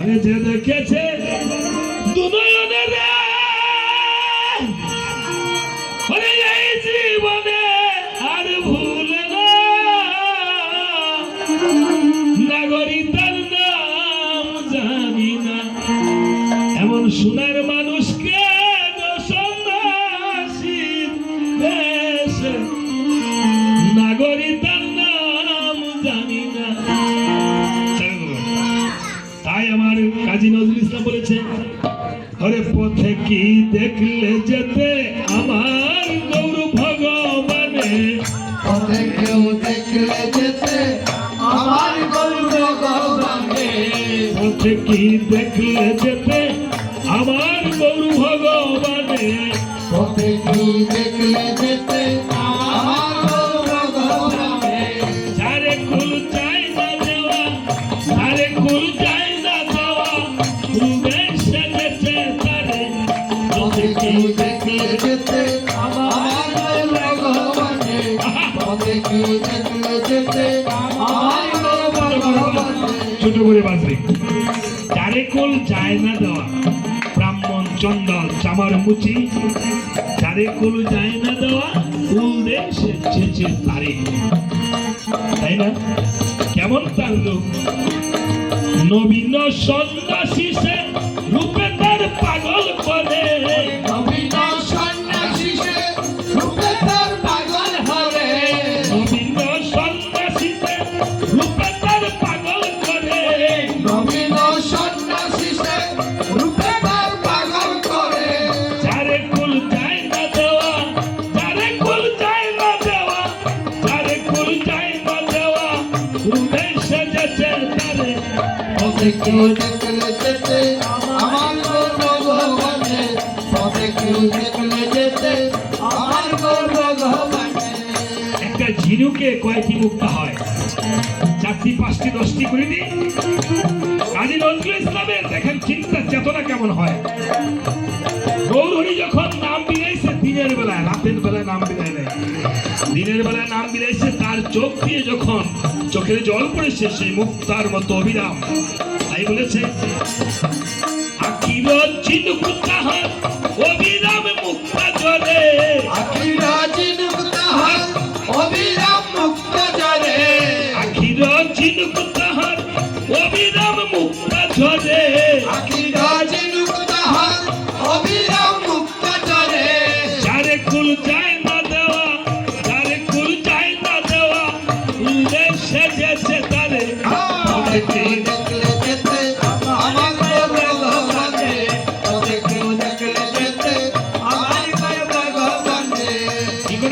আরে যে দেখেছে জীবনে আর ভুল না। নাগরিকতার নাম জানি না। এমন সোনার মানুষকে দেখলে যেতে আমার গৌর ভগবানে। পথে কেউ দেখলে যেতে আমার গৌর ভগবানে। পথে কি দেখলে যেতে আমার গৌর ভগবানে। পথে কি দেখলে যেতে ছোট করে বাজবে চারে কুল চায় না দেওয়া। ব্রাহ্মণ চন্দল চামার মুচি। চারে কুল যায় না দেওয়া কুল দেশে ছেচে তারে। তাই না? কেমন তার লোক? নবীন সন্ন্যাসী সে রূপে একটা ঝিনুকে কয়টি মুক্তা হয়। চারটি, পাঁচটি, দশটি করে দিই। কাজী নজরুল ইসলামের দেখেন চিন্তা চেতনা কেমন হয়। গৌরহরি যখন নাম বিলাইছে, দিনের বেলায়, রাতের বেলায় নাম বিলায় দিনের বেলায় নাম বিলাইছে, তার চোখ দিয়ে যখন চোখের জল পড়েছে সেই মুক্তার মতো অবিরাম তাই বলেছে অবিরাম মুক্তা জলে। মুক্ত আখির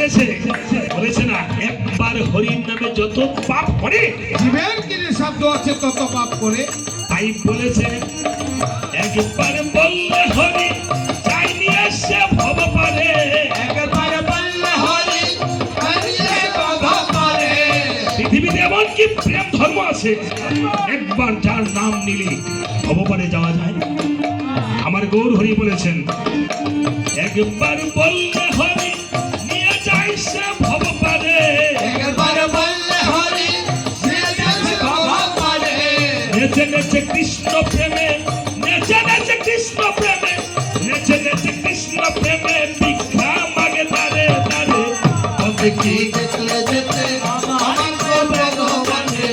বলেছে না একবার হরির নামে যত পাপ করে জীবের কি যে শব্দ আছে তত পাপ করে? তাই বলেছে একবার বললে হরি চাই নিয়ে সে ভব পারে। একবার বললে হরি হরিয়ে বাধা করে পৃথিবীতে এমন কি প্রেম ধর্ম আছে? একবার যার নাম নিলে ভবপারে যাওয়া যায়? আমার গৌর হরি বলেছেন একবার বললে হরি নেচে নেচে কৃষ্ণ প্রেমে নেচে নেচে কৃষ্ণ প্রেমে নেচে নেচে কৃষ্ণ প্রেমে ভিক্ষা মাগে তারে তারে। পথে কি দেখলে যেতে? আমার ভগবানে।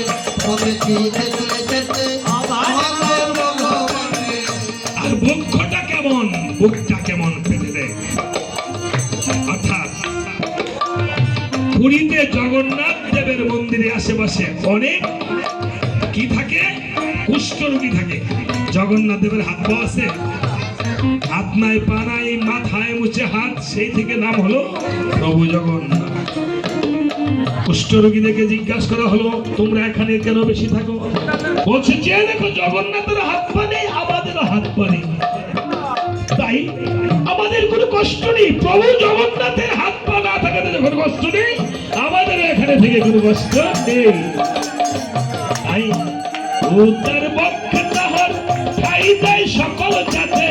পথে কি দেখলে যেতে? আমার ভগবানে। আর বক্ষটা কেমন? বুকটা কেমন পেতে দেয় অর্থাৎ পুরীতে জগন্নাথ দেবের মন্দিরে আশেপাশে অনেক কি থাকে? কুষ্ঠ রোগী থাকে। জগন্নাথ দেবের হাত পা আছে। হাত নাই পা নাই মাথায় মুছে হাত, সেই থেকে নাম হলো প্রভু জগন্নাথ। কুষ্ঠ রোগীদেরকে জিজ্ঞাসা করা হলো, তোমরা এখানে কেন বেশি থাকো? বলছে, যে দেখো জগন্নাথের হাত পা নেই আমাদের হাত পা নেই। তাই আমাদের কোনো কষ্ট নেই। প্রভু জগন্নাথের হাত পা না থাকাতে যখন কষ্ট নেই আমাদের এখানে থেকে কোনো কষ্ট নেই। তাই উত্তর পক্ষে তাহার ঠাই দেয় সকল জাতে।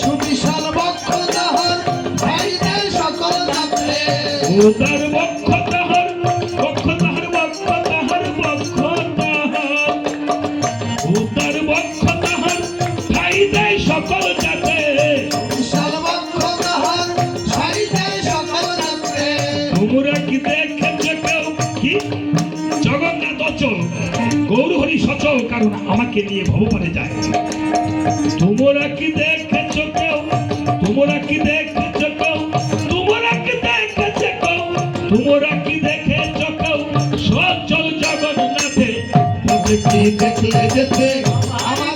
সুবিশাল বক্ষ তাহার ভাইদের সকল জাতে। উদার কারণ আমাকে নিয়ে ভগবানে যায়। তোমরা কি দেখেছ কেউ? তোমরা কি দেখেছ কেউ? তোমরা কি দেখেছ কেউ? তোমরা কি দেখেছ কেউ? সচল জগন্নাথে। তবে কি দেখলে যেতে আমার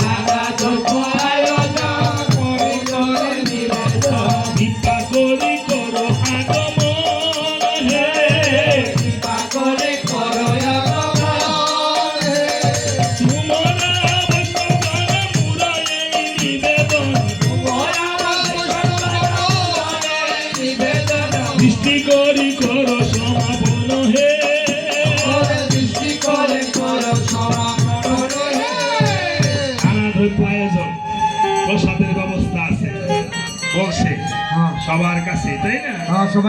সবার কাছে তাই না? হ্যাঁ,